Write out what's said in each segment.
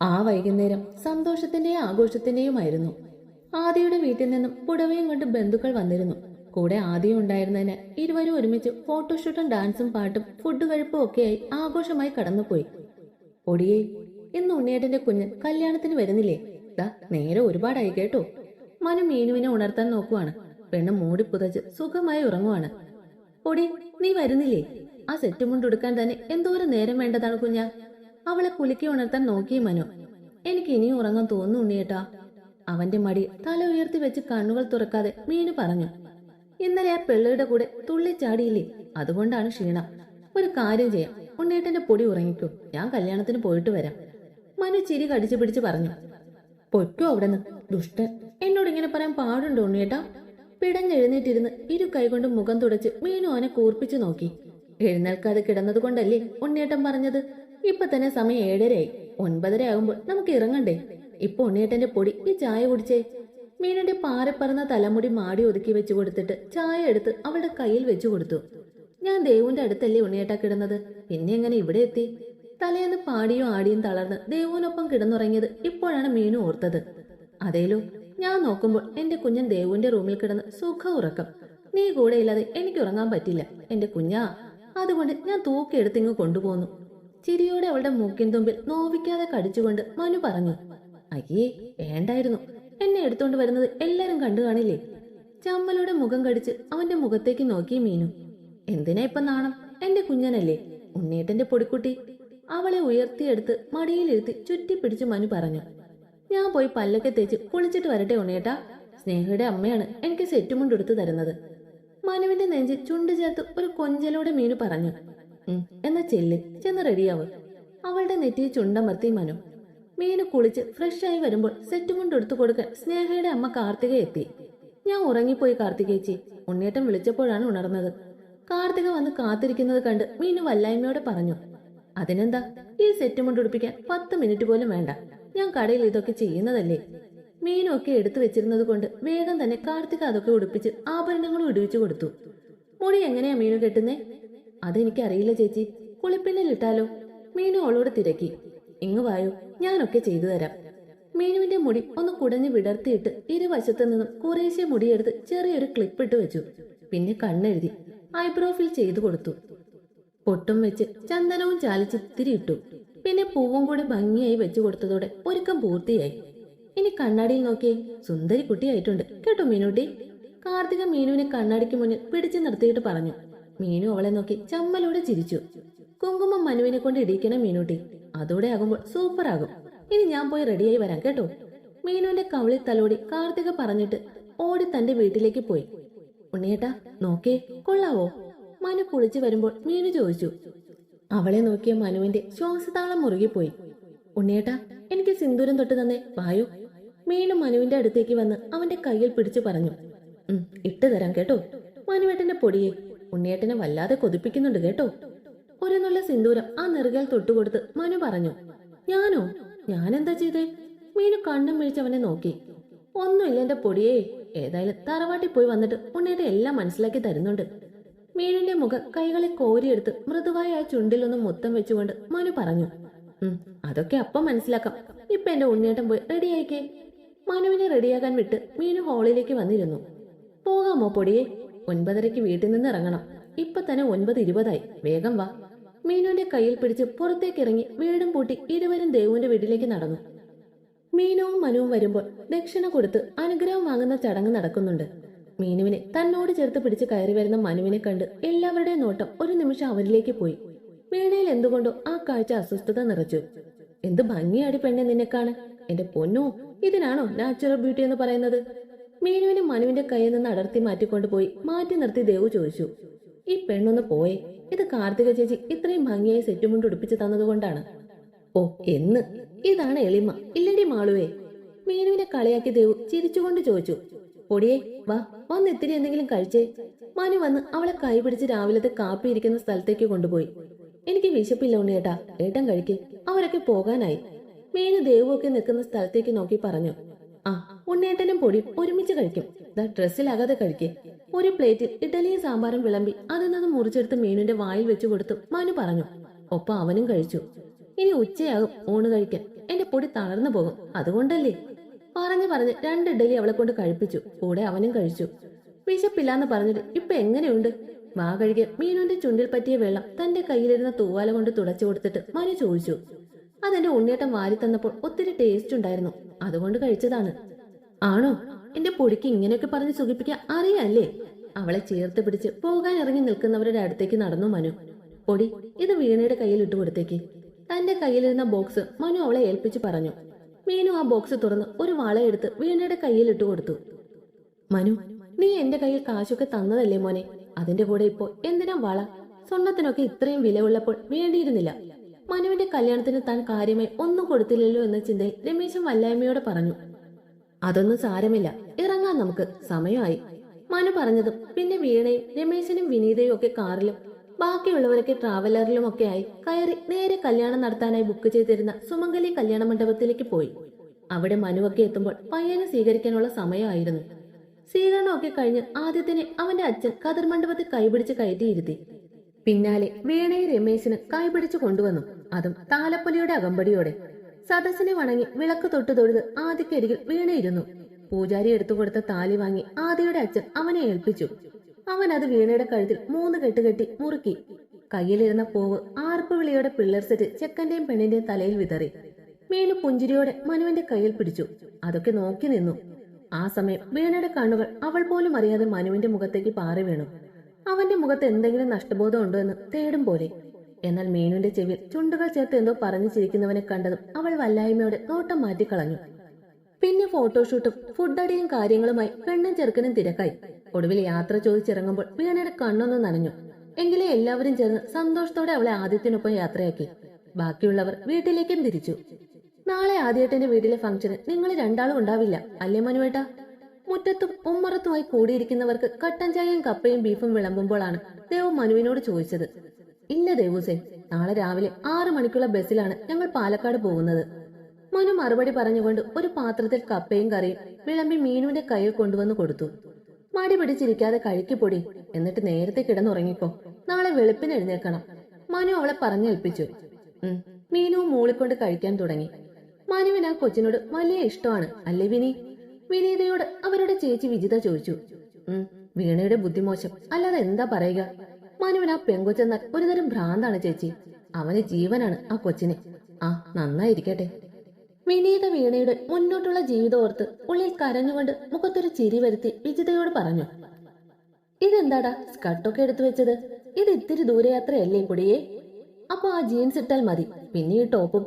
ആ വൈകുന്നേരം സന്തോഷത്തിന്റെയും ആഘോഷത്തിന്റെയുമായിരുന്നു. ആദിയുടെ വീട്ടിൽ നിന്നും പുടവയും കൊണ്ട് ബന്ധുക്കൾ വന്നിരുന്നു. കൂടെ ആദ്യം ഉണ്ടായിരുന്നതിന് ഇരുവരും ഒരുമിച്ച് ഫോട്ടോഷൂട്ടും ഡാൻസും പാട്ടും ഫുഡ് കഴിപ്പും ഒക്കെയായി ആഘോഷമായി കടന്നുപോയി. ഒടിയേ ഇന്ന് ഉണ്ണിയേട്ടന്റെ കുഞ്ഞ് കല്യാണത്തിന് വരുന്നില്ലേ? നേരെ ഒരുപാടായി കേട്ടോ. മനു മീനുവിനെ ഉണർത്താൻ നോക്കുവാണ്. പെണ്ണ് മൂടി പുതച്ച് സുഖമായി ഉറങ്ങുവാണ്. ഒടി നീ വരുന്നില്ലേ? ആ സെറ്റ് മുണ്ടെടുക്കാൻ തന്നെ എന്തോരം നേരം വേണ്ടതാണ് കുഞ്ഞ? അവളെ കുലുക്കി ഉണർത്താൻ നോക്കി മനു. എനിക്ക് ഇനി ഉറങ്ങാൻ തോന്നുന്നു ഉണ്ണിയേട്ടാ അവന്റെ മടി തല ഉയർത്തി വെച്ച് കണ്ണുകൾ തുറക്കാതെ മീനു പറഞ്ഞു. ഇന്നലെ ആ പിള്ളയുടെ കൂടെ തുള്ളിച്ചാടിയില്ലേ? അതുകൊണ്ടാണ് ക്ഷീണം. ഒരു കാര്യം ചെയ്യാം. ഉണ്ണേട്ടന്റെ പൊടി ഉറങ്ങിക്കോ. ഞാൻ കല്യാണത്തിന് പോയിട്ട് വരാം. മനു ചിരി കടിച്ചു പിടിച്ച് പറഞ്ഞു. പൊയ്ക്കോ അവിടെന്ന്. ദുഷ്ടൻ. എന്നോട് ഇങ്ങനെ പറയാൻ പാടുണ്ടോ ഉണ്ണിയേട്ടാ പിടഞ്ഞെഴുന്നേറ്റിരുന്ന് ഇരു കൈകൊണ്ട് മുഖം തുടച്ച് മീനു അവനെ കൂർപ്പിച്ചു നോക്കി. എഴുന്നേൽക്കാതെ കിടന്നതുകൊണ്ടല്ലേ ഉണ്ണിയേട്ടൻ പറഞ്ഞത്? ഇപ്പൊ തന്നെ സമയം ഏഴരയായി. ഒൻപതര ആകുമ്പോൾ നമുക്ക് ഇറങ്ങണ്ടേ? ഇപ്പൊ ഉണ്ണിയേട്ടന്റെ പൊടി ഈ ചായ കുടിച്ചേ. മീനന്റെ പാറപ്പറന്ന തലമുടി മാടി ഒതുക്കി വെച്ചു കൊടുത്തിട്ട് ചായ എടുത്ത് അവളുടെ കയ്യിൽ വെച്ചു കൊടുത്തു. ഞാൻ ദേവുവിന്റെ അടുത്തല്ലേ ഉണ്ണിയേട്ട കിടന്നത്? പിന്നെ എങ്ങനെ ഇവിടെ എത്തി? തലേന്ന് പാടിയും ആടിയും തളർന്ന് ദേവുവിനൊപ്പം കിടന്നുറങ്ങിയത് ഇപ്പോഴാണ് മീനു ഓർത്തത്. അതേലോ ഞാൻ നോക്കുമ്പോൾ എന്റെ കുഞ്ഞൻ ദേവുവിന്റെ റൂമിൽ കിടന്ന് സുഖ ഉറക്കം. നീ കൂടെ ഇല്ലാതെ എനിക്ക് ഉറങ്ങാൻ പറ്റില്ല. എന്റെ കുഞ്ഞാ അതുകൊണ്ട് ഞാൻ തൂക്കിയെടുത്തിങ്ങ് കൊണ്ടുപോന്നു. ചിരിയോടെ അവളുടെ മൂക്കിൻ തുമ്പിൽ നോവിക്കാതെ കടിച്ചുകൊണ്ട് മനു പറഞ്ഞു അയ്യേ വേണ്ടായിരുന്നു. എന്നെ എടുത്തോണ്ട് വരുന്നത് എല്ലാരും കണ്ടു കാണില്ലേ? ചമ്മലോടെ മുഖം കടിച്ച് അവന്റെ മുഖത്തേക്ക് നോക്കി മീനു. എന്തിനാ ഇപ്പൊ നാണം? എന്റെ കുഞ്ഞനല്ലേ? ഉണ്ണേട്ടന്റെ പൊടിക്കുട്ടി. അവളെ ഉയർത്തിയെടുത്ത് മടിയിലിരുത്തി ചുറ്റിപ്പിടിച്ച് മനു പറഞ്ഞു ഞാൻ പോയി പല്ലൊക്കെ തേച്ച് കുളിച്ചിട്ട് വരട്ടെ ഉണ്ണേട്ടാ സ്നേഹയുടെ അമ്മയാണ് എനിക്ക് സെറ്റുമുണ്ടെടുത്തു തരുന്നത്. മനുവിന്റെ നെഞ്ചിൽ ചുണ്ടു ചേർത്ത് ഒരു കൊഞ്ചലോടെ മീനു പറഞ്ഞു "ഉം, എന്നാ ചെല്ല് ചെന്ന് റെഡിയാവ് അവളുടെ നെറ്റിയിൽ ചുണ്ടമർത്തി മനു. മീനു കുളിച്ച് ഫ്രഷ് ആയി വരുമ്പോൾ സെറ്റ് മുണ്ട് എടുത്തു കൊടുക്കാൻ സ്നേഹയുടെ അമ്മ കാർത്തിക എത്തി. ഞാൻ ഉറങ്ങിപ്പോയി കാർത്തികേച്ചി ഉണ്ണേട്ടൻ വിളിച്ചപ്പോഴാണ് ഉണർന്നത്. കാർത്തിക വന്ന് കാത്തിരിക്കുന്നത് കണ്ട് മീനു വല്ലായ്മയോടെ പറഞ്ഞു. അതിനെന്താ? ഈ സെറ്റ് മുണ്ട് ഉടുപ്പിക്കാൻ പത്ത് മിനിറ്റ് പോലും വേണ്ട. ഞാൻ കടയിൽ ഇതൊക്കെ ചെയ്യുന്നതല്ലേ? മീനും ഒക്കെ എടുത്തു വെച്ചിരുന്നത് കൊണ്ട് വേഗം തന്നെ കാർത്തിക അതൊക്കെ ഉടുപ്പിച്ച് ആഭരണങ്ങളും ഇടിവിച്ചു കൊടുത്തു. മുടി എങ്ങനെയാ മീനു കെട്ടുന്നേ? അതെനിക്കറിയില്ല ചേച്ചി. കുളിപ്പിന്നലിട്ടാലോ മീനു അവളോട് തിരക്കി. ഇങ്ങ് വായോ ഞാനൊക്കെ ചെയ്തു തരാം. മീനുവിന്റെ മുടി ഒന്ന് കുടഞ്ഞു വിടർത്തിയിട്ട് ഇരുവശത്തു നിന്നും കുറേശ്ശെ മുടിയെടുത്ത് ചെറിയൊരു ക്ലിപ്പ് ഇട്ട് വെച്ചു. പിന്നെ കണ്ണെഴുതി ഐബ്രോ ഫിൽ ചെയ്തു കൊടുത്തു. പൊട്ടും വെച്ച് ചന്ദനവും ചാലിച്ച് ഇത്തിരി ഇട്ടു. പിന്നെ പൂവും കൂടി ഭംഗിയായി വെച്ചു കൊടുത്തതോടെ ഒരുക്കം പൂർത്തിയായി. ഇനി കണ്ണാടിയിൽ നോക്കിയേ സുന്ദരി കുട്ടിയായിട്ടുണ്ട് കേട്ടോ മീനുട്ടി? കാർത്തിക മീനുവിനെ കണ്ണാടിക്ക് മുന്നിൽ പിടിച്ചു നിർത്തിയിട്ട് പറഞ്ഞു. മീനു അവളെ നോക്കി ചമ്മലോടെ ചിരിച്ചു. കുങ്കുമം മനുവിനെ കൊണ്ട് ഇടിക്കണം മീനുട്ടി. അതോടെ ആകുമ്പോൾ സൂപ്പർ ആകും ഇനി ഞാൻ പോയി റെഡിയായി വരാം കേട്ടോ? മീനുവിന്റെ കവിളിൽ തലോടി കാർത്തിക പറഞ്ഞിട്ട് ഓടി തന്റെ വീട്ടിലേക്ക് പോയി. ഉണ്ണിയേട്ടാ നോക്കേ കൊള്ളാവോ? മനു കുളിച്ചു വരുമ്പോൾ മീനു ചോദിച്ചു. അവളെ നോക്കിയ മനുവിന്റെ ശ്വാസതാളം മുറുകിപ്പോയി ഉണ്ണിയേട്ടാ എനിക്ക് സിന്ദൂരം തൊട്ട് തന്നെ വായോ? മീനു മനുവിന്റെ അടുത്തേക്ക് വന്ന് അവന്റെ കയ്യിൽ പിടിച്ചു പറഞ്ഞു. ഇട്ട് തരാം കേട്ടോ? മനുവേട്ടന്റെ പൊടിയെ. ഉണ്ണിയേട്ടനെ വല്ലാതെ കൊതിപ്പിക്കുന്നുണ്ട് കേട്ടോ. ഒരു സിന്ദൂരം ആ നെറുകയിൽ തൊട്ടുകൊടുത്ത് മനു പറഞ്ഞു ഞാനോ? ഞാനെന്താ ചെയ്തേ? മീനു കണ്ണും മിഴിച്ച് അവനെ നോക്കി. ഒന്നുമില്ല എന്റെ പൊടിയേ ഏതായാലും തറവാട്ടിൽ പോയി വന്നിട്ട് ഉണ്ണിയുടെ എല്ലാം മനസ്സിലാക്കി തരുന്നുണ്ട്. മീനിന്റെ മുഖം കൈകളെ കോരിയെടുത്ത് മൃദുവായ ആ ചുണ്ടിലൊന്ന് മുത്തം വെച്ചുകൊണ്ട് മനു പറഞ്ഞു അതൊക്കെ അപ്പം മനസ്സിലാക്കാം. ഇപ്പൊ എന്റെ ഉണ്ണിയേട്ടൻ പോയി റെഡിയായിക്കേ. മനുവിനെ റെഡിയാകാൻ വിട്ട് മീനു ഹാളിലേക്ക് വന്നിരുന്നു. പോകാമോ പൊടിയെ? ഒൻപതരയ്ക്ക് വീട്ടിൽ നിന്ന് ഇറങ്ങണം. ഇപ്പൊ തന്നെ ഒൻപത് ഇരുപതായി. വേഗം വാ. മീനുവിന്റെ കയ്യിൽ പിടിച്ച് പുറത്തേക്ക് ഇറങ്ങി വീടും പൂട്ടി ഇരുവരും ദേവുവിന്റെ വീട്ടിലേക്ക് നടന്നു. മീനുവും മനുവും വരുമ്പോൾ ദക്ഷിണ കൊടുത്ത് അനുഗ്രഹം വാങ്ങുന്ന ചടങ്ങ് നടക്കുന്നുണ്ട്. മീനുവിനെ തന്നോട് ചേർത്ത് പിടിച്ച് കയറി വരുന്ന മനുവിനെ കണ്ട് എല്ലാവരുടെയും നോട്ടം ഒരു നിമിഷം അവരിലേക്ക് പോയി. വീണയിൽ എന്തുകൊണ്ടോ ആ കാഴ്ച അസ്വസ്ഥത നിറച്ചു. എന്ത് ഭംഗിയാടി പെണ്ണെ നിന്നെ കാണാൻ എന്റെ പൊന്നോ ഇതിനാണോ നാച്ചുറൽ ബ്യൂട്ടി എന്ന് പറയുന്നത്? മീനുവിനെ മനുവിന്റെ കയ്യിൽ നിന്ന് അടർത്തി മാറ്റിക്കൊണ്ട് പോയി മാറ്റി നിർത്തി ദേവു ചോദിച്ചു ഈ പെണ്ണൊന്ന് പോയെ? ഇത് കാർത്തിക ചേച്ചി ഇത്രയും ഭംഗിയായി സെറ്റുമുണ്ട് ഉടുപ്പിച്ചു തന്നതുകൊണ്ടാണ് ഓ എന്ന്? ഇതാണ് എളിമ ഇല്ലടി മാളുവേ. മീനുവിനെ കളിയാക്കി ദേവു ചിരിച്ചുകൊണ്ട് ചോദിച്ചു പൊടിയേ വാ വന്ന് ഇത്തിരി എന്തെങ്കിലും കഴിച്ചേ? മനു വന്ന് അവളെ കൈപിടിച്ച് രാവിലത്തെ കാപ്പി ഇരിക്കുന്ന സ്ഥലത്തേക്ക് കൊണ്ടുപോയി. എനിക്ക് വിശപ്പില്ല ഉണ്ണിയേട്ടാ ഏട്ടൻ കഴിക്കേ. അവരൊക്കെ പോകാനായി. മീനു ദേവു ഒക്കെ നിൽക്കുന്ന സ്ഥലത്തേക്ക് നോക്കി പറഞ്ഞു ആ ഉണ്ണിയേട്ടനും പൊടി ഒരുമിച്ച് കഴിക്കും. ഡ്രസ്സിലാകാതെ കഴിക്കേ ഒരു പ്ലേറ്റിൽ ഇഡലിയും സാമ്പാറും വിളമ്പി അതിൽ നിന്ന് മുറിച്ചെടുത്ത് മീനുന്റെ വായിൽ വെച്ചു കൊടുത്തു മനു പറഞ്ഞു ഒപ്പം അവനും കഴിച്ചു. ഇനി ഉച്ചയാകും ഊണ് കഴിക്കാൻ. എന്റെ പൊടി തളർന്നു പോകും. അതുകൊണ്ടല്ലേ? പറഞ്ഞു പറഞ്ഞ് രണ്ട് ഇഡലി അവളെ കൊണ്ട് കഴിപ്പിച്ചു. കൂടെ അവനും കഴിച്ചു. വിശപ്പില്ലാന്ന് പറഞ്ഞിട്ട് ഇപ്പൊ എങ്ങനെയുണ്ട്? മാ കഴുകിയ മീനുന്റെ ചുണ്ടിൽ പറ്റിയ വെള്ളം തന്റെ കയ്യിലിരുന്ന തൂവാല കൊണ്ട് തുടച്ചു കൊടുത്തിട്ട് മനു ചോദിച്ചു. അതെന്റെ ഉണ്ണിയേട്ടൻ വാരി തന്നപ്പോൾ ഒത്തിരി ടേസ്റ്റ് ഉണ്ടായിരുന്നു. അതുകൊണ്ട് കഴിച്ചതാണ്. ആണോ? എന്റെ പൊടിക്ക് ഇങ്ങനെയൊക്കെ പറഞ്ഞ് സുഖിപ്പിക്കാൻ അറിയാല്ലേ? അവളെ ചേർത്ത് പിടിച്ച് പോകാൻ ഇറങ്ങി നിൽക്കുന്നവരുടെ അടുത്തേക്ക് നടന്നു മനു. പൊടി ഇത് വീണയുടെ കയ്യിൽ ഇട്ടു കൊടുത്തേക്ക്. തന്റെ കയ്യിലിരുന്ന ബോക്സ് മനു അവളെ ഏൽപ്പിച്ചു പറഞ്ഞു. മീനു ആ ബോക്സ് തുറന്ന് ഒരു വളയെടുത്ത് വീണയുടെ കയ്യിൽ ഇട്ടു കൊടുത്തു. മനു നീ എന്റെ കയ്യിൽ കാശൊക്കെ തന്നതല്ലേ മോനെ? അതിന്റെ കൂടെ ഇപ്പോ എന്തിനാ വള? സ്വർണത്തിനൊക്കെ ഇത്രയും വില ഉള്ളപ്പോൾ വേണ്ടിയിരുന്നില്ല. മനുവിന്റെ കല്യാണത്തിന് താൻ കാര്യമായി ഒന്നും കൊടുത്തില്ലല്ലോ എന്ന ചിന്തയിൽ രമേശൻ വല്ലായ്മയോടെ പറഞ്ഞു. അതൊന്നും സാരമില്ല. ഇറങ്ങാൻ നമുക്ക്. സമയമായി. മനു പറഞ്ഞതും പിന്നെ വീണയും രമേശനും വിനീതയും ഒക്കെ കാറിലും ബാക്കിയുള്ളവരൊക്കെ ട്രാവലറിലും ഒക്കെ ആയി കയറി നേരെ കല്യാണം നടത്താനായി ബുക്ക് ചെയ്തിരുന്ന സുമംഗലി കല്യാണ മണ്ഡപത്തിലേക്ക് പോയി. അവിടെ മനുവൊക്കെ എത്തുമ്പോൾ പയ്യനെ സ്വീകരിക്കാനുള്ള സമയമായിരുന്നു. സ്വീകരണമൊക്കെ കഴിഞ്ഞ് ആദ്യത്തിനെ അവന്റെ അച്ഛൻ കതിർ മണ്ഡപത്തിൽ കൈപിടിച്ച് കയറ്റിയിരുത്തി. പിന്നാലെ വീണയെ രമേശിന് കൈപിടിച്ചു കൊണ്ടുവന്നു. അതും താലപ്പൊലിയുടെ അകമ്പടിയോടെ. സദസ്സിനെ വണങ്ങി വിളക്ക് തൊട്ട് തൊഴുത് ആദ്യക്കരികിൽ വീണയിരുന്നു. പൂജാരി എടുത്തു കൊടുത്ത താലി വാങ്ങി ആദിയുടെ അച്ഛൻ അവനെ ഏൽപ്പിച്ചു. അവൻ അത് വീണയുടെ കഴുത്തിൽ മൂന്ന് കെട്ട് കെട്ടി മുറുക്കി. കയ്യിലിരുന്ന പൂവ് ആർപ്പ് വിളിയോടെ പിള്ളേർ സെറ്റ് ചെക്കന്റെയും പെണ്ണിന്റെയും തലയിൽ വിതറി. മീനു പുഞ്ചിരിയോടെ മനുവിന്റെ കയ്യിൽ പിടിച്ചു. അതൊക്കെ നോക്കി നിന്നു. ആ സമയം വീണയുടെ കണ്ണുകൾ അവൾ പോലും അറിയാതെ മനുവിന്റെ മുഖത്തേക്ക് പാറി വീണു. അവന്റെ മുഖത്ത് എന്തെങ്കിലും നഷ്ടബോധം ഉണ്ടോ എന്ന് തേടും പോലെ. എന്നാൽ മീനുവിന്റെ ചെവിയിൽ ചുണ്ടുകൾ ചേർത്ത് എന്തോ പറഞ്ഞു ചിരിക്കുന്നവനെ കണ്ടതും അവൾ വല്ലായ്മയോടെ നോട്ടം മാറ്റിക്കളഞ്ഞു. പിന്നെ ഫോട്ടോഷൂട്ടും ഫുഡടിയും കാര്യങ്ങളുമായി പെണ്ണും ചെറുക്കനും തിരക്കായി. ഒടുവിൽ യാത്ര ചോദിച്ചിറങ്ങുമ്പോൾ വീണയുടെ കണ്ണൊന്ന് നനഞ്ഞു. എങ്കിലും എല്ലാവരും ചേർന്ന് സന്തോഷത്തോടെ അവളെ ആദ്യത്തിനൊപ്പം യാത്രയാക്കി. ബാക്കിയുള്ളവർ വീട്ടിലേക്കും തിരിച്ചു. നാളെ ആദ്യേട്ടന്റെ വീട്ടിലെ ഫംഗ്ഷന് നിങ്ങൾ രണ്ടാളും ഉണ്ടാവില്ല അല്ലേ മനുവേട്ട? മുറ്റത്തും ഉമ്മറത്തുമായി കൂടിയിരിക്കുന്നവർക്ക് കട്ടൻ ചായയും കപ്പയും ബീഫും വിളമ്പുമ്പോഴാണ് ദേവ് മനുവിനോട് ചോദിച്ചത്. ഇല്ല ദേവൂസേ നാളെ രാവിലെ ആറു മണിക്കുള്ള ബസ്സിലാണ് ഞങ്ങൾ പാലക്കാട് പോകുന്നത്. മനു മറുപടി പറഞ്ഞുകൊണ്ട് ഒരു പാത്രത്തിൽ കപ്പയും കറിയും വിളമ്പി മീനുവിന്റെ കയ്യിൽ കൊണ്ടുവന്ന് കൊടുത്തു. മടി പിടിച്ചിരിക്കാതെ കഴിക്കുപൊടി എന്നിട്ട് നേരത്തെ കിടന്നുറങ്ങിക്കോ. നാളെ വെളുപ്പിന് എഴുന്നേൽക്കണം. മനു അവളെ പറഞ്ഞേൽപ്പിച്ചു. ഉം മീനുവും മൂളിക്കൊണ്ട് കഴിക്കാൻ തുടങ്ങി. മനുവിന് ആ കൊച്ചിനോട് വലിയ ഇഷ്ടമാണ് അല്ലേ വിനി? വിനീതയോട് അവരുടെ ചേച്ചി വിജിത ചോദിച്ചു. വീണയുടെ ബുദ്ധിമോശം. അല്ലാതെ എന്താ പറയുക? മനുവിന് ആ പെങ്കൊച്ചെന്നാൽ ഒരുതരം ഭ്രാന്താണ് ചേച്ചി. അവന് ജീവനാണ് ആ കൊച്ചിന്. ആ നന്നായിരിക്കട്ടെ. വിനീത വീണയുടെ മുന്നോട്ടുള്ള ജീവിതം ഓർത്ത് ഉള്ളിൽ കരഞ്ഞുകൊണ്ട് മുഖത്തൊരു ചിരി വരുത്തി വിജിതയോട് പറഞ്ഞു ഇതെന്താടാ? സ്കർട്ടൊക്കെ എടുത്തു വെച്ചത്. ഇത് ഇത്തിരി ദൂരയാത്രയല്ലേ കുടിയേ അപ്പൊ ആ ജീൻസ് ഇട്ടാൽ മതി. പിന്നെ ഈ ടോപ്പും.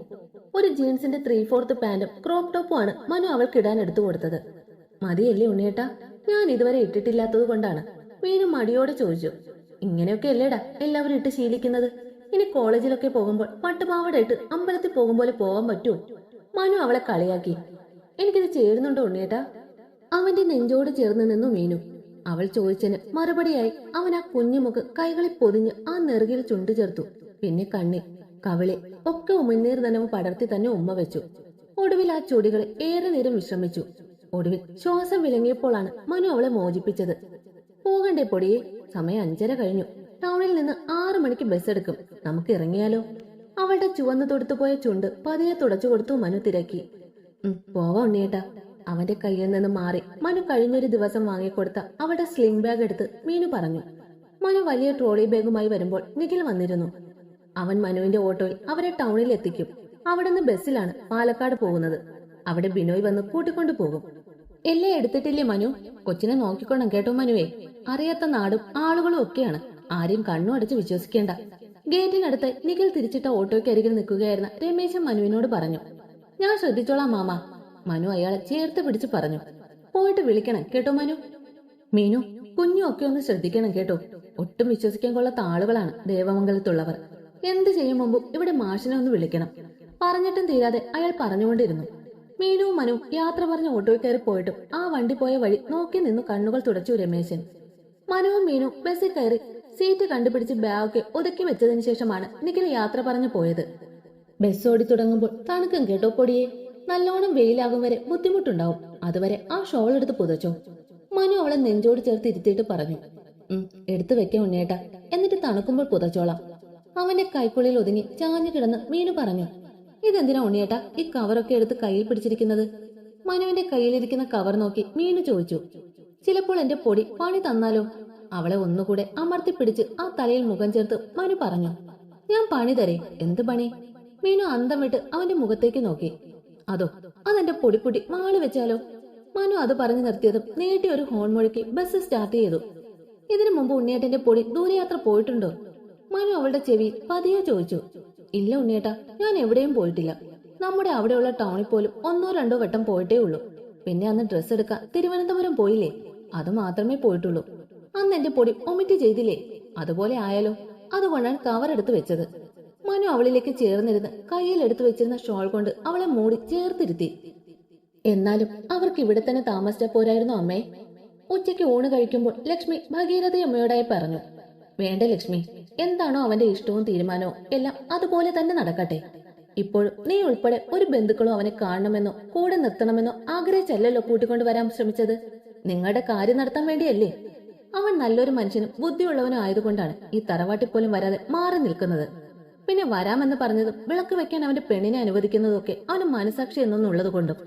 ഒരു ജീൻസിന്റെ ത്രീ ഫോർത്ത് പാന്റും ക്രോപ്പ് ടോപ്പും ആണ് മനു അവൾക്ക് ഇടാൻ എടുത്തു കൊടുത്തത്. മതിയല്ലേ ഉണ്ണിയേട്ടാ? ഞാൻ ഇതുവരെ ഇട്ടിട്ടില്ലാത്തത് കൊണ്ടാണ്. വീണു മടിയോടെ ചോദിച്ചു. ഇങ്ങനെയൊക്കെ അല്ലേടാ എല്ലാവരും ഇട്ട് ശീലിക്കുന്നത്. ഇനി കോളേജിലൊക്കെ പോകുമ്പോൾ പട്ടുപാവട ഇട്ട് അമ്പലത്തിൽ പോകും പോലെ പോകാൻ പറ്റുമോ? മനു അവളെ കളിയാക്കി. എനിക്കിത് ചേരുന്നുണ്ടോ ഉണ്ണിയേട്ടാ? അവന്റെ നെഞ്ചോട് ചേർന്ന് നിന്നു മീനു. അവൾ ചോദിച്ചതിന് മറുപടിയായി അവൻ ആ കുഞ്ഞുമുഖ് കൈകളിൽ പൊതിഞ്ഞ് ആ നെറുകിൽ ചുണ്ടു ചേർത്തു. പിന്നെ കണ്ണി കവിളി ഒക്കെ ഉമിനീർ നനവ് പടർത്തി തന്നെ ഉമ്മ വെച്ചു. ഒടുവിൽ ആ ചൊടികൾ ഏറെ നേരം വിശ്രമിച്ചു. ഒടുവിൽ ശ്വാസം വിലങ്ങിയപ്പോഴാണ് മനു അവളെ മോചിപ്പിച്ചത്. പോകണ്ടേ പൊടിയെ? സമയം അഞ്ചര കഴിഞ്ഞു. ടൗണിൽ നിന്ന് ആറു മണിക്ക് ബസ് എടുക്കും. നമുക്ക് ഇറങ്ങിയാലോ? അവളുടെ ചുവന്നു തൊടുത്തു പോയ ചുണ്ട് പതിയെ തുടച്ചു കൊടുത്തു മനു തിരക്കി. പോവാ ഉണ്ണിയേട്ടാ. അവന്റെ കയ്യിൽ നിന്ന് മാറി മനു കഴിഞ്ഞൊരു ദിവസം വാങ്ങിക്കൊടുത്ത അവളുടെ സ്ലിംഗ് ബാഗ് എടുത്ത് മീനു പറഞ്ഞു. മനു വലിയ ട്രോളി ബാഗുമായി വരുമ്പോൾ നിഖിൽ വന്നിരുന്നു. അവൻ മനുവിന്റെ ഓട്ടോയിൽ അവരെ ടൗണിൽ എത്തിക്കും. അവിടുന്ന് ബസ്സിലാണ് പാലക്കാട് പോകുന്നത്. അവിടെ ബിനോയ് വന്ന് കൂട്ടിക്കൊണ്ടു പോകും. എല്ലാം എടുത്തിട്ടില്ലേ മനു? കൊച്ചിനെ നോക്കിക്കൊള്ളും കേട്ടോ മനുവേ. അറിയാത്ത നാടും ആളുകളും ഒക്കെയാണ്. ആരെയും കണ്ണു അടച്ച് വിശ്വസിക്കേണ്ട. ഗേറ്റിനടുത്ത് നിഖിൽ തിരിച്ചിട്ട ഓട്ടോയ്ക്ക് അരികിൽ നിൽക്കുകയായിരുന്ന രമേശൻ മനുവിനോട് പറഞ്ഞു ഞാൻ ശ്രദ്ധിച്ചോളാം മാമ. മനു അയാളെ ചേർത്ത് പിടിച്ച് പറഞ്ഞു പോയിട്ട് വിളിക്കണം കേട്ടോ മനു? മീനു കുഞ്ഞു ഒക്കെ ഒന്ന് ശ്രദ്ധിക്കണം കേട്ടോ. ഒട്ടും വിശ്വസിക്കാൻ കൊള്ളാത്ത ആളുകളാണ് ദേവമംഗലത്തുള്ളവർ. എന്ത് ചെയ്യും മുമ്പും ഇവിടെ മാഷിനെ ഒന്ന് വിളിക്കണം. പറഞ്ഞിട്ടും തീരാതെ അയാൾ പറഞ്ഞുകൊണ്ടിരുന്നു. മീനുവും മനു യാത്ര പറഞ്ഞ ഓട്ടോയിൽ കയറി പോയിട്ടും ആ വണ്ടി പോയ വഴി നോക്കി നിന്നു കണ്ണുകൾ തുടച്ചു രമേശൻ. മനുവും മീനും ബസ്സിൽ കയറി സീറ്റ് കണ്ടുപിടിച്ച് ബാഗ് ഒതുക്കി വെച്ചതിന് ശേഷമാണ് നിഖിൽ യാത്ര പറഞ്ഞു പോയത്. ബസ് ഓടി തുടങ്ങുമ്പോൾ തണുക്കും കേട്ടോ പൊടിയെ. നല്ലോണം വെയിലാകും വരെ ബുദ്ധിമുട്ടുണ്ടാവും. അതുവരെ ആ ഷോൾ എടുത്ത് പുതച്ചോ. മനു അവളെ നെഞ്ചോട് ചേർത്ത് ഇരുത്തിയിട്ട് പറഞ്ഞു എടുത്തു വെക്കാം ഉണ്ണേട്ട എന്നിട്ട് തണുക്കുമ്പോൾ പുതച്ചോളാം. അവന്റെ കൈക്കുള്ളിൽ ഒതുങ്ങി ചാഞ്ഞു കിടന്ന് മീനു പറഞ്ഞു ഇതെന്തിനാ ഉണ്ണിയേട്ടാ ഈ കവറൊക്കെ എടുത്ത് കയ്യിൽ പിടിച്ചിരിക്കുന്നത്? മനുവിന്റെ കയ്യിലിരിക്കുന്ന കവർ നോക്കി മീനു ചോദിച്ചു ചിലപ്പോൾ എന്റെ പൊടി പണി തന്നാലോ? അവളെ ഒന്നുകൂടെ അമർത്തിപ്പിടിച്ച് ആ തലയിൽ മുഖം ചേർത്ത് മനു പറഞ്ഞു ഞാൻ പണി തരേ എന്ത് പണി? മീനു അന്തം വിട്ട് അവന്റെ മുഖത്തേക്ക് നോക്കി. അതോ അതെന്റെ പൊടിപ്പൊടി മാൾ വെച്ചാലോ? മനു അത് പറഞ്ഞു നിർത്തിയതും നീട്ടി ഒരു ഹോൺ മുഴക്കി ബസ് സ്റ്റാർട്ട് ചെയ്തു. ഇതിനു മുമ്പ് ഉണ്ണിയേട്ടന്റെ പൊടി ദൂരയാത്ര പോയിട്ടുണ്ടോ? മനു അവളുടെ ചെവി പതിയെ ചോദിച്ചു. ഇല്ല ഉണ്ണിയേട്ടാ ഞാൻ എവിടെയും പോയിട്ടില്ല. നമ്മുടെ അവിടെയുള്ള ടൗണിൽ പോലും ഒന്നോ രണ്ടോ വട്ടം പോയിട്ടേ ഉള്ളൂ. പിന്നെ അന്ന് ഡ്രസ്സ് എടുക്കാൻ തിരുവനന്തപുരം പോയില്ലേ? അത് മാത്രമേ പോയിട്ടുള്ളൂ. അന്ന് എന്റെ പൊടി ഒമിറ്റ് ചെയ്തില്ലേ? അതുപോലെ ആയാലോ? അതുകൊണ്ടാണ് കവർ വെച്ചത്. മനു അവളിലേക്ക് ചേർന്നിരുന്ന് കയ്യിൽ എടുത്തു വെച്ചിരുന്ന ഷോൾ കൊണ്ട് അവളെ മൂടി ചേർത്തിരുത്തി. എന്നാലും അവർക്ക് ഇവിടെ തന്നെ താമസിച്ച പോരായിരുന്നു അമ്മേ. ഉച്ചയ്ക്ക് ഊണ് കഴിക്കുമ്പോൾ ലക്ഷ്മി ഭഗീരഥയമ്മയോടായി പറഞ്ഞു വേണ്ട ലക്ഷ്മി എന്താണോ അവന്റെ ഇഷ്ടവും തീരുമാനവും എല്ലാം അതുപോലെ തന്നെ നടക്കട്ടെ. ഇപ്പോൾ നീ ഉൾപ്പെടെ ഒരു ബന്ധുക്കളോ അവനെ കാണണമെന്നോ കൂടെ നിർത്തണമെന്നോ ആഗ്രഹിച്ചല്ലല്ലോ കൂട്ടിക്കൊണ്ടുവരാൻ ശ്രമിച്ചത്? നിങ്ങളുടെ കാര്യം നടത്താൻ വേണ്ടിയല്ലേ? അവൻ നല്ലൊരു മനുഷ്യനും ബുദ്ധിയുള്ളവനും ആയതുകൊണ്ടാണ് ഈ തറവാട്ടിൽ പോലും വരാതെ മാറി നിൽക്കുന്നത്. പിന്നെ വരാമെന്ന് പറഞ്ഞതും വിളക്ക് വെക്കാൻ അവന്റെ പെണ്ണിനെ അനുവദിക്കുന്നതൊക്കെ അവന് മനസാക്ഷി എന്നൊന്നുള്ളത് കൊണ്ടും.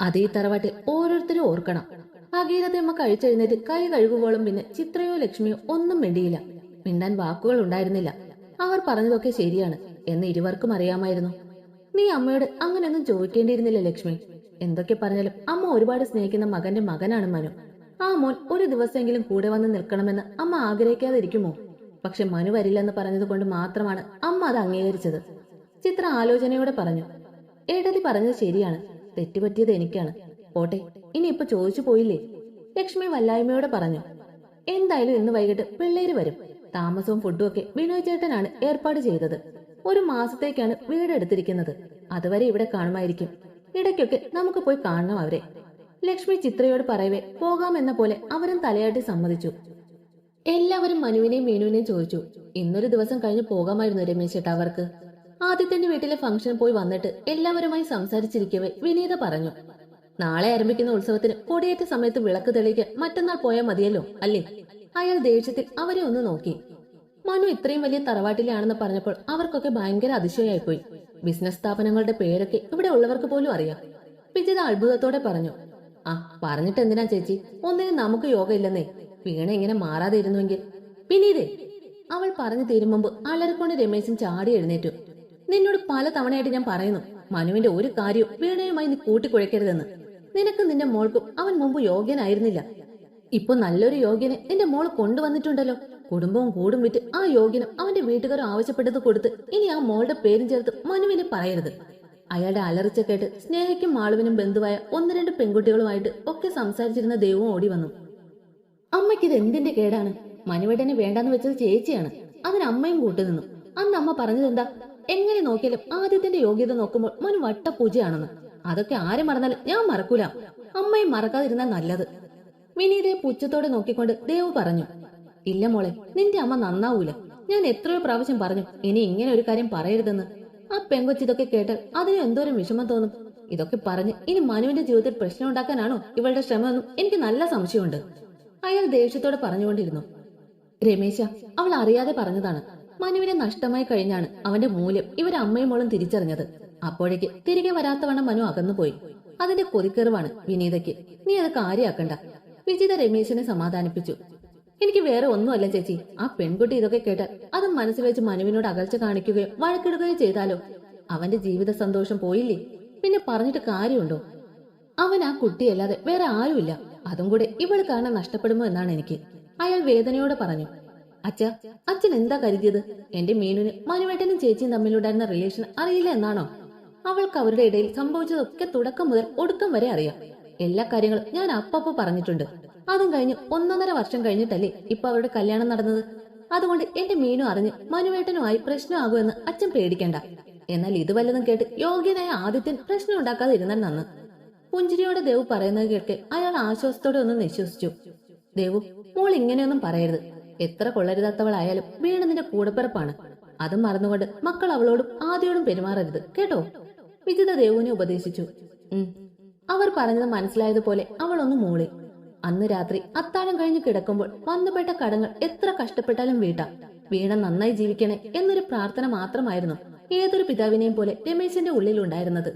അത് ഈ തറവാട്ടിൽ ഓരോരുത്തരും ഓർക്കണം. ഭഗീരഥയമ്മ കഴിച്ചെഴുന്നേറ്റ് കൈ കഴുകുവോളം പിന്നെ ചിത്രയോ ലക്ഷ്മിയോ ഒന്നും മിണ്ടിയില്ല. മിണ്ടാൻ വാക്കുകൾ ഉണ്ടായിരുന്നില്ല. അവർ പറഞ്ഞതൊക്കെ ശരിയാണ് എന്ന് ഇരുവർക്കും അറിയാമായിരുന്നു. നീ അമ്മയോട് അങ്ങനെയൊന്നും ചോദിക്കേണ്ടിയിരുന്നില്ല ലക്ഷ്മി. എന്തൊക്കെ പറഞ്ഞാലും അമ്മ ഒരുപാട് സ്നേഹിക്കുന്ന മകന്റെ മകനാണ് മനു. ആ മോൻ ഒരു ദിവസമെങ്കിലും കൂടെ വന്ന് നിൽക്കണമെന്ന് അമ്മ ആഗ്രഹിക്കാതിരിക്കുമോ? പക്ഷെ മനു വരില്ലെന്ന് പറഞ്ഞത് കൊണ്ട് മാത്രമാണ് അമ്മ അത് അംഗീകരിച്ചത്. ചിത്ര ആലോചനയോടെ പറഞ്ഞു ഏടതി പറഞ്ഞത് ശരിയാണ്. തെറ്റുപറ്റിയത് എനിക്കാണ്. പോട്ടെ ഇനി ഇപ്പൊ ചോദിച്ചു പോയില്ലേ? ലക്ഷ്മി വല്ലായ്മയോടെ പറഞ്ഞു എന്തായാലും ഇന്ന് വൈകിട്ട് പിള്ളേര് വരും. താമസവും ഫുഡും ഒക്കെ വിനോയ് ചേട്ടനാണ് ഏർപ്പാട് ചെയ്തത്. ഒരു മാസത്തേക്കാണ് വീട് എടുത്തിരിക്കുന്നത് അതുവരെ ഇവിടെ കാണുമായിരിക്കും. ഇടയ്ക്കൊക്കെ നമുക്ക് പോയി കാണണം അവരെ. ലക്ഷ്മി ചിത്രയോട് പറയവേ പോകാമെന്ന പോലെ അവരും തലയാട്ടി സമ്മതിച്ചു. എല്ലാവരും മനുവിനെയും മീനുവിനെയും ചോദിച്ചു ഇന്നൊരു ദിവസം കഴിഞ്ഞ് പോകാമായിരുന്നു രമേശ് ചേട്ടാ അവർക്ക്? ആദ്യത്തിന്റെ വീട്ടിലെ ഫംഗ്ഷൻ പോയി വന്നിട്ട് എല്ലാവരുമായി സംസാരിച്ചിരിക്കവേ വിനീത പറഞ്ഞു നാളെ ആരംഭിക്കുന്ന ഉത്സവത്തിന് കൊടിയേറ്റ സമയത്ത് വിളക്ക് തെളിയിക്കാൻ മറ്റന്നാൾ പോയാൽ മതിയല്ലോ അല്ലേ? അയാൾ ദേഷ്യത്തിൽ അവരെ ഒന്ന് നോക്കി. മനു ഇത്രയും വലിയ തറവാട്ടിലാണെന്ന് പറഞ്ഞപ്പോൾ അവർക്കൊക്കെ ഭയങ്കര അതിശയായിപ്പോയി. ബിസിനസ് സ്ഥാപനങ്ങളുടെ പേരൊക്കെ ഇവിടെ ഉള്ളവർക്ക് പോലും അറിയാം. വിജിത അത്ഭുതത്തോടെ പറഞ്ഞു ആ പറഞ്ഞിട്ട് എന്തിനാ ചേച്ചി? ഒന്നിനും നമുക്ക് യോഗ ഇല്ലെന്നേ വീണ ഇങ്ങനെ മാറാതെ ഇരുന്നുവെങ്കിൽ വിനീതേ അവൾ പറഞ്ഞു തീരും മുമ്പ് അലറിക്കൊണ്ട് രമേശൻ ചാടി എഴുന്നേറ്റു. നിന്നോട് പല തവണയായിട്ട് ഞാൻ പറയുന്നു മനുവിന്റെ ഒരു കാര്യവും വീണയുമായി നീ കൂട്ടിക്കുഴയ്ക്കരുതെന്ന്. നിനക്ക് നിന്റെ മോൾക്കും അവൻ മുമ്പ് യോഗ്യനായിരുന്നില്ല. ഇപ്പൊ നല്ലൊരു യോഗ്യനെ നിന്റെ മോൾ കൊണ്ടുവന്നിട്ടുണ്ടല്ലോ. കുടുംബവും കൂടും വിറ്റ് ആ യോഗ്യനും അവന്റെ വീട്ടുകാരും ആവശ്യപ്പെട്ടത് കൊടുത്ത് ഇനി ആ മോളുടെ പേരും ചേർത്ത് മനുവിനെ പറയരുത്. അയാളുടെ അലറിച്ച കേട്ട് സ്നേഹയ്ക്കും മാളുവിനും ബന്ധുവായ ഒന്ന് രണ്ട് പെൺകുട്ടികളുമായിട്ട് ഒക്കെ സംസാരിച്ചിരുന്ന ദൈവവും ഓടി വന്നു. അമ്മയ്ക്ക് ഇത് എന്തിന്റെ കേടാണ്? മനുവേട്ടനെ വേണ്ടാന്ന് വെച്ചത് ചേച്ചിയാണ്. അതിന് അമ്മയും കൂട്ടുനിന്നു അന്ന് അമ്മ പറഞ്ഞത് എന്താ? എങ്ങനെ നോക്കിയാലും ആദ്യത്തിന്റെ യോഗ്യത നോക്കുമ്പോൾ മനു വട്ടപൂജയാണെന്ന് അതൊക്കെ ആരെ മറന്നാലും ഞാൻ മറക്കൂല. അമ്മയും മറക്കാതിരുന്നാൽ നല്ലത്. വിനീതയെ പുച്ഛത്തോടെ നോക്കിക്കൊണ്ട് ദേവ് പറഞ്ഞു. ഇല്ല മോളെ നിന്റെ അമ്മ നന്നാവൂല. ഞാൻ എത്രയോ പ്രാവശ്യം പറഞ്ഞു ഇനി ഇങ്ങനെ ഒരു കാര്യം പറയരുതെന്ന്. ആ പെങ്കൊച്ച് ഇതൊക്കെ കേട്ട് അതിന് എന്തോരം വിഷമം തോന്നും. ഇതൊക്കെ പറഞ്ഞ് ഇനി മനുവിന്റെ ജീവിതത്തിൽ പ്രശ്നം ഉണ്ടാക്കാനാണോ ഇവളുടെ ശ്രമമെന്നും എനിക്ക് നല്ല സംശയമുണ്ട്. അയാൾ ദേഷ്യത്തോടെ പറഞ്ഞുകൊണ്ടിരുന്നു. രമേശ അവൾ അറിയാതെ പറഞ്ഞതാണ്. മനുവിനെ നഷ്ടമായി കഴിഞ്ഞാണ് അവന്റെ മൂല്യം ഇവരെ അമ്മയും മോളും തിരിച്ചറിഞ്ഞത്. അപ്പോഴേക്ക് തിരികെ വരാത്തവണ്ണം മനു അകന്നുപോയി. അതിന്റെ കൊതിക്കെറിവാണ് വിനീതയ്ക്ക്. നീ അത് കാര്യാക്കണ്ട. വിജിത രമേശിനെ സമാധാനിപ്പിച്ചു. എനിക്ക് വേറെ ഒന്നുമല്ല ചേച്ചി. ആ പെൺകുട്ടി ഇതൊക്കെ കേട്ട് അത് മനസ്സിൽ വെച്ച് മനുവിനോട് അകൽച്ച കാണിക്കുകയോ വഴക്കിടുകയോ ചെയ്താലോ? അവന്റെ ജീവിത സന്തോഷം പോയില്ലേ? പിന്നെ പറഞ്ഞിട്ട് കാര്യമുണ്ടോ? അവൻ ആ കുട്ടിയല്ലാതെ വേറെ ആരുമില്ല. അതും കൂടെ ഇവൾ കാരണം നഷ്ടപ്പെടുമോ എന്നാണ് എനിക്ക്. അയാൾ വേദനയോടെ പറഞ്ഞു അച്ഛ അച്ഛൻ എന്താ കരുതിയത്? എന്റെ മീനുന് മനുവേട്ടനും ചേച്ചിയും തമ്മിലുണ്ടായിരുന്ന റിലേഷൻ അറിയില്ല എന്നാണോ? അവൾക്ക് അവരുടെ ഇടയിൽ സംഭവിച്ചതൊക്കെ തുടക്കം മുതൽ ഒടുക്കം വരെ അറിയാം. എല്ലാ കാര്യങ്ങളും ഞാൻ അപ്പപ്പോ പറഞ്ഞിട്ടുണ്ട്. അതും കഴിഞ്ഞ് ഒന്നൊന്നര വർഷം കഴിഞ്ഞിട്ടല്ലേ ഇപ്പൊ അവരുടെ കല്യാണം നടന്നത്? അതുകൊണ്ട് എന്റെ മീനു അറിഞ്ഞ് മനുവേട്ടനുമായി പ്രശ്നമാകുമെന്ന് അച്ഛൻ പേടിക്കണ്ട. എന്നാൽ ഇത് വല്ലതും കേട്ട് യോഗ്യനായ ആദിത്യൻ പ്രശ്നം ഉണ്ടാക്കാതെ ഇരുന്നാൽ നന്ന്. പുഞ്ചിരിയോടെ ദേവു പറയുന്നത് കേൾക്കെ അയാൾ ആശ്വാസത്തോടെ ഒന്ന് നിശ്വസിച്ചു. ദേവു മോൾ ഇങ്ങനെയൊന്നും പറയരുത്. എത്ര കൊള്ളരുതാത്തവളായാലും വീണ നിന്റെ കൂടപ്പിറപ്പാണ്. അതും മറന്നുകൊണ്ട് മക്കൾ അവളോടും ആദ്യോടും പെരുമാറരുത് കേട്ടോ? വിജിത ദേവുവിനെ ഉപദേശിച്ചു. അവർ പറഞ്ഞത് മനസ്സിലായതുപോലെ അവളൊന്ന് മൂളി. അന്ന് രാത്രി അത്താഴം കഴിഞ്ഞ് കിടക്കുമ്പോൾ വന്നുപെട്ട കടങ്ങൾ എത്ര കഷ്ടപ്പെട്ടാലും വീട്ടാം. വീണ നന്നായി ജീവിക്കണേ എന്നൊരു പ്രാർത്ഥന മാത്രമായിരുന്നു ഏതൊരു പിതാവിനെയും പോലെ രമേശിന്റെ ഉള്ളിലുണ്ടായിരുന്നത്.